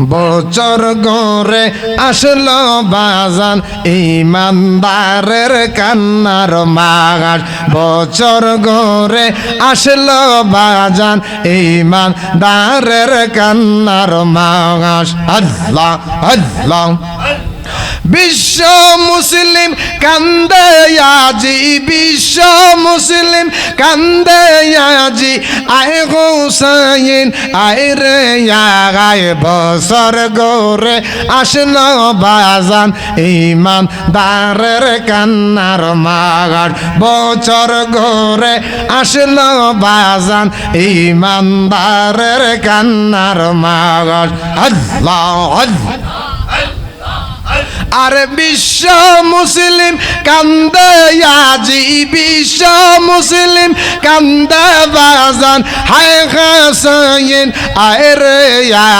বছর গরে আসলো বাজান, ইমানদারের কান্নার মাগাস। বছর গরে আসলো বাজান, ইমানদারের কান্নার মাগাস। আল্লাহ আল্লাহ। বিশ্ব মুসলিম কান্দে আজি, বিশ্ব মুসলিম কান্দে আজি। আয় হুসাইন, আয় রে আয় বছর গোরে আসলো বাজান। ইমান দারের কান্নার মাগার, বছর গোরে আসলো বাজান। ইমানদারের কান্নার মাগার। আল্লাহ আল্লাহ। আর বিশ্ব মুসলিম কান্দে বিশ্ব মুসলিম কান্দে, বাজান, হায় হাসাইন, আয় রে,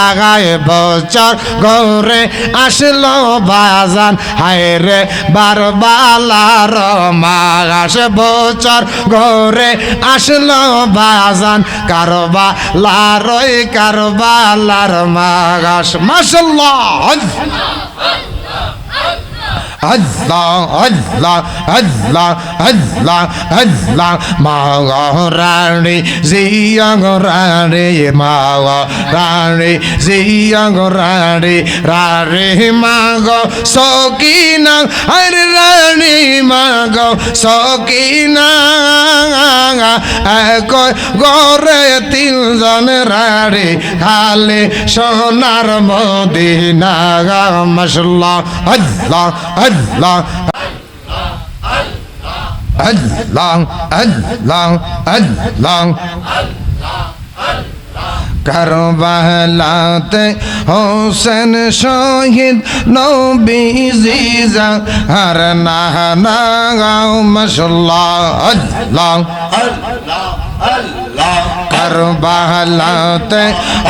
আগায় বছর গৌরে আসলো বাজান, হায় রে বারবালার মাস বছর গৌরে আসলো বাজান কারবা লারই কারবা লার মাগাস মাসাল্লাহ আল্লাহ আল্লাহ আল্লাহ আল্লাহ আল্লাহ মা রানী, জিয়া রানী মা রানী, জিয়া রানী রানী মা গো সকিনা হর রানী মা গো সকিনা, এক গরে তিনজন রানী, খালে সোনার মদিনা মশলা আল্লাহ আল্লাহ। আল্লাহ আল্লাহ আল্লাহ কারবালাতে হোসেন শহীদ নবীজিজা হর না না গাও মশলা আল্লাহ কারবালাতে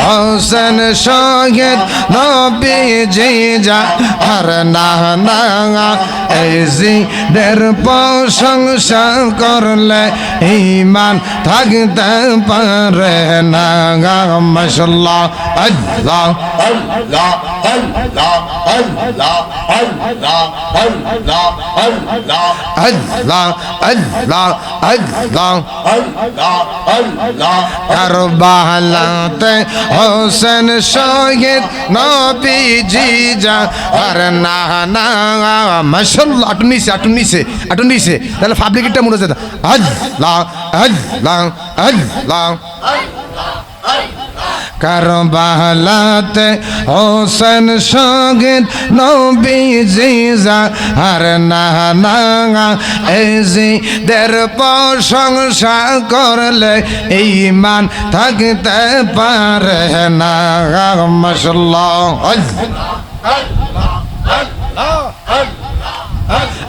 হোসেন শহীদ নবীজিজা হর না না এজি দের প্রশংসা করলে ইমান থাকতে পারে না গা মশলা আল্লাহ Allah, Allah, Allah, Allah, Allah, Allah, আল্লাহ আল্লাহ আল্লাহ কারবালাতে হোসেন শহীদ নবীজি যা আর না না মাশাআল্লাহ আটু নিছে আটু নিছে আটু নিছে তাহলে পাবলিকটা মনে হচ্ছে আল্লাহ আল্লাহ আল্লাহ কারবালাতে হোসেন শহীদ নবীজি আর না না এজি দের প্রশংসা করলে ইমান থাকতে পারে না। মশলা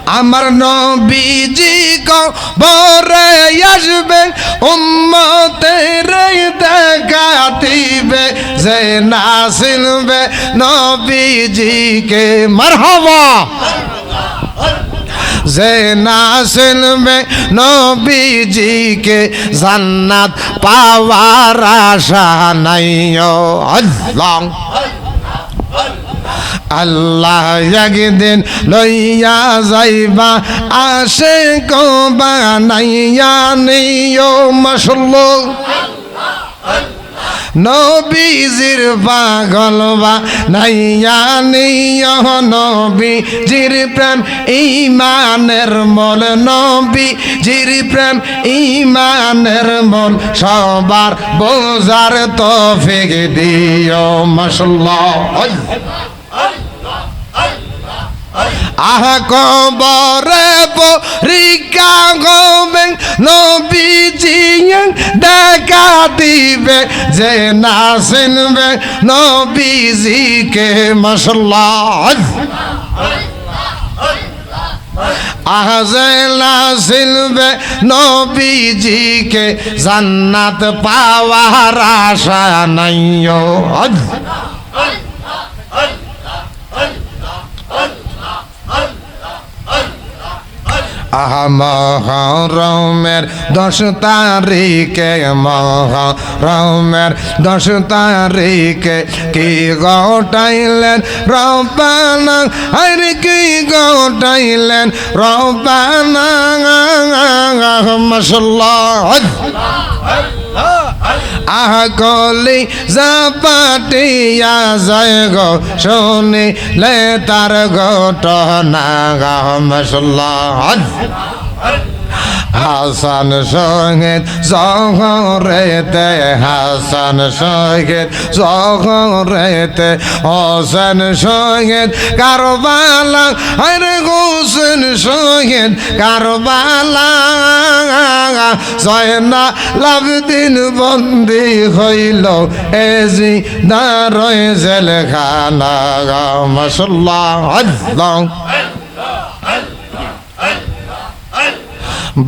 আমার নবীজি কবরে আসবে, উম্মতের দেখা দিবে, যে না শুনবে নবীজিকে। মারহাবা! যে না শুনবে নবীজিকে, জান্নাত পাওয়ার আশা নাই আল্লাহ। আল্লাহ একদিন লইয়া যাইবা আসে কবা নাইয়া নিও মশলো নবীজির পাগল বা নাইয়া নিয় নবীজির প্রেম ইমানের মল নবীজির প্রেম ইমানের মল সবার বোঝার তফিক দিও মশলা আহা কবরে পরীক্ষা হবে নবীজি দেখা দিবে, যে না শুনবে নবীজিকে মশলা আহজেলা শিলবে নবীজিকে, জান্নাত পাওয়ার আশা নাইও আহা মহরমের দশ তারিখে মহরমের দশ তারিখে কি গোটাইলেন রপানা আর কি গোটাইলেন রপানা মশাল্লাহ আহ কলি জাপাটিয়া যায় গো শুনি লে তার ঘটনা মশাল্লাহ। হাসান সংগীত জহরেতে হাসান সংগীত জহরেতে হোসেন সংগীত কারবালা আরে হোসেন সংগীত কারবালা জয়না লাভদিন বন্দি হইল এজি দারয় জেলখানা। মশল্লা আল্লাহ।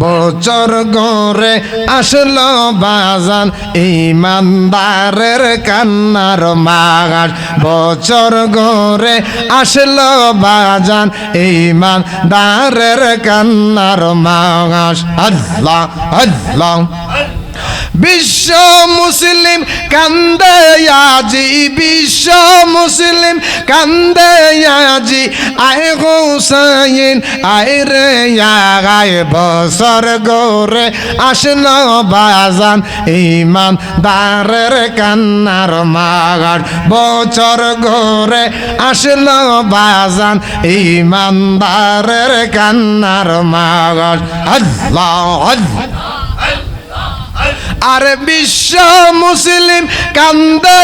বছর গড়ে আসলো বাজান, ইমানদারের কান্নার মাগাস। বছর গড়ে আসলো বাজান, ইমানদারের কান্নার মাগাস। আল্লাহ আল্লাহ। বিশ্ব মুসলিম কান্দে আজি, বিশ্ব মুসলিম কান্দে আজি। আয় হোসাইন আয় রে আয় বছর গোরে আসলো বাজান। ইমান দারের কান্নার মাগার, বছর গোরে আসলো বাজান। ইমানদারের কান্নার মাগার। আল্লাহ আল্লাহ। আর বিশ্ব মুসলিম কান্দে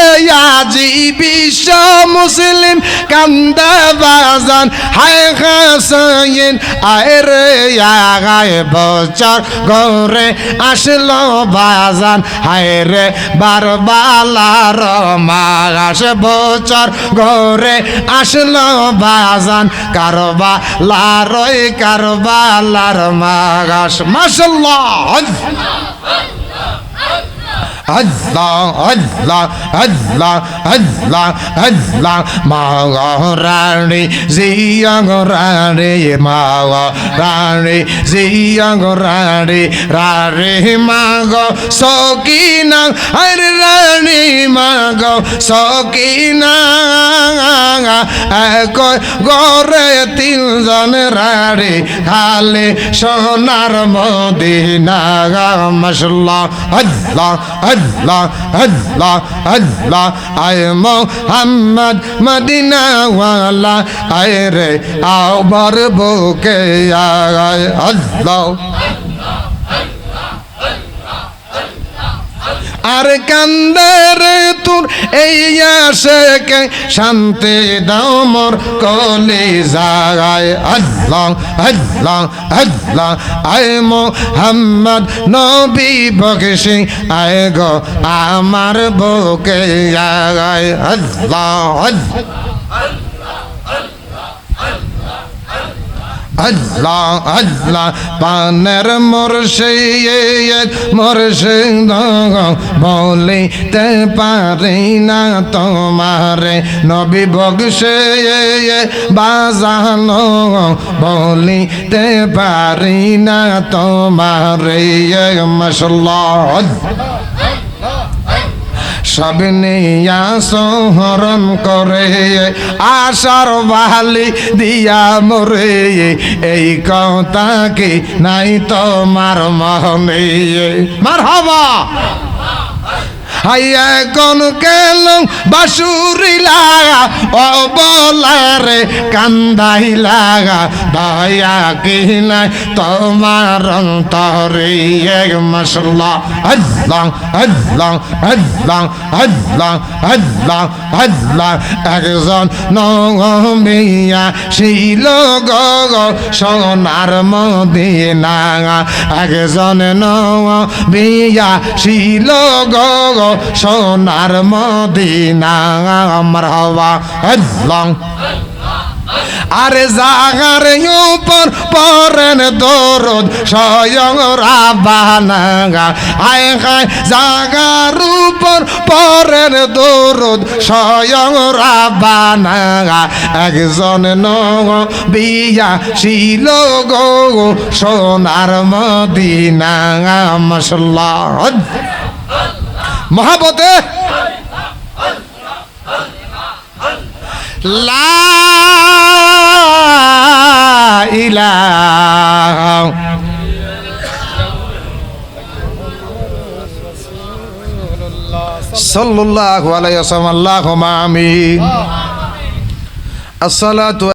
বিশ্ব মুসলিম কান্দে, বাজান, হায় হাসাইন আয় রে আগায় বছর গৌরে আসলো বাজান, হায় রে বারবালার মাস বছর গৌরে আসলো বাজান কারবা লারই কারবা লার মাগাস মাসাল্লাহ আল্লাহ আল্লাহ আল্লাহ আল্লাহ আল্লাহ মা রানী জিয়া রানী মা রানী জিয়া রানী রানী মা গো সকিনা, আরে রানী মা গো সকিনা, এক গরে তিনজন রানী, খালে সোনার মদিনা মশলা আল্লাহ আল্লাহ আল্লাহ আল্লাহ আয় মোহাম্মদ মদিনাওয়ালা আয় রে আবার বুকে আয় আল্লাহ আর কান্দের তোর এই আশেকে শান্তি দাও মোর কলি জাগায় আল্লাহ আল্লাহ আল্লাহ, আয় মোহাম্মদ নবী বকশি, আয় গো আমার বুকে জাগায় আল্লাহ আল্লাহ। আল্লাহ আল্লাহ পানের মুর্শিদ মুর্শিদ বলিতে পারি না তোমারে। নবী বগসে বাজানো বলিতে পারি না তোমারে। মশলা সব নিয়া সংহরণ করে, আশার বালি দিয়া মরে, এই কথা কি নাই তোমার মহনে মার হবা হাইয়া কোন কেলং বাসুরিলা লাগা ও বলারে কান্দাই লাগা, দয়া কি নাই তোমার অন্তরে এক মশলা। আল্লাহ আল্লাহ আল্লাহ আল্লাহ আল্লাহ আল্লাহ একজন নমিয়া শিল গগ সোনার মদিনা। একজন নমিয়া শিল গগ সোনার মদিনা। আমার হওয়া আল্লাহ আরে জাগার উপর পরেন দরদ, স্বয়ং রাবানা আয় হায়, জাগার উপর পরেন দরদ, স্বয়ং রাবানা একজন নগ বিয়া শিল গো, সোনার মদিনা মশলা মহাবতে লা সাল্লাল্লাহু আলাইহি ওয়াসাল্লাম আল্লাহুম্মা আমিন। আসসালাতু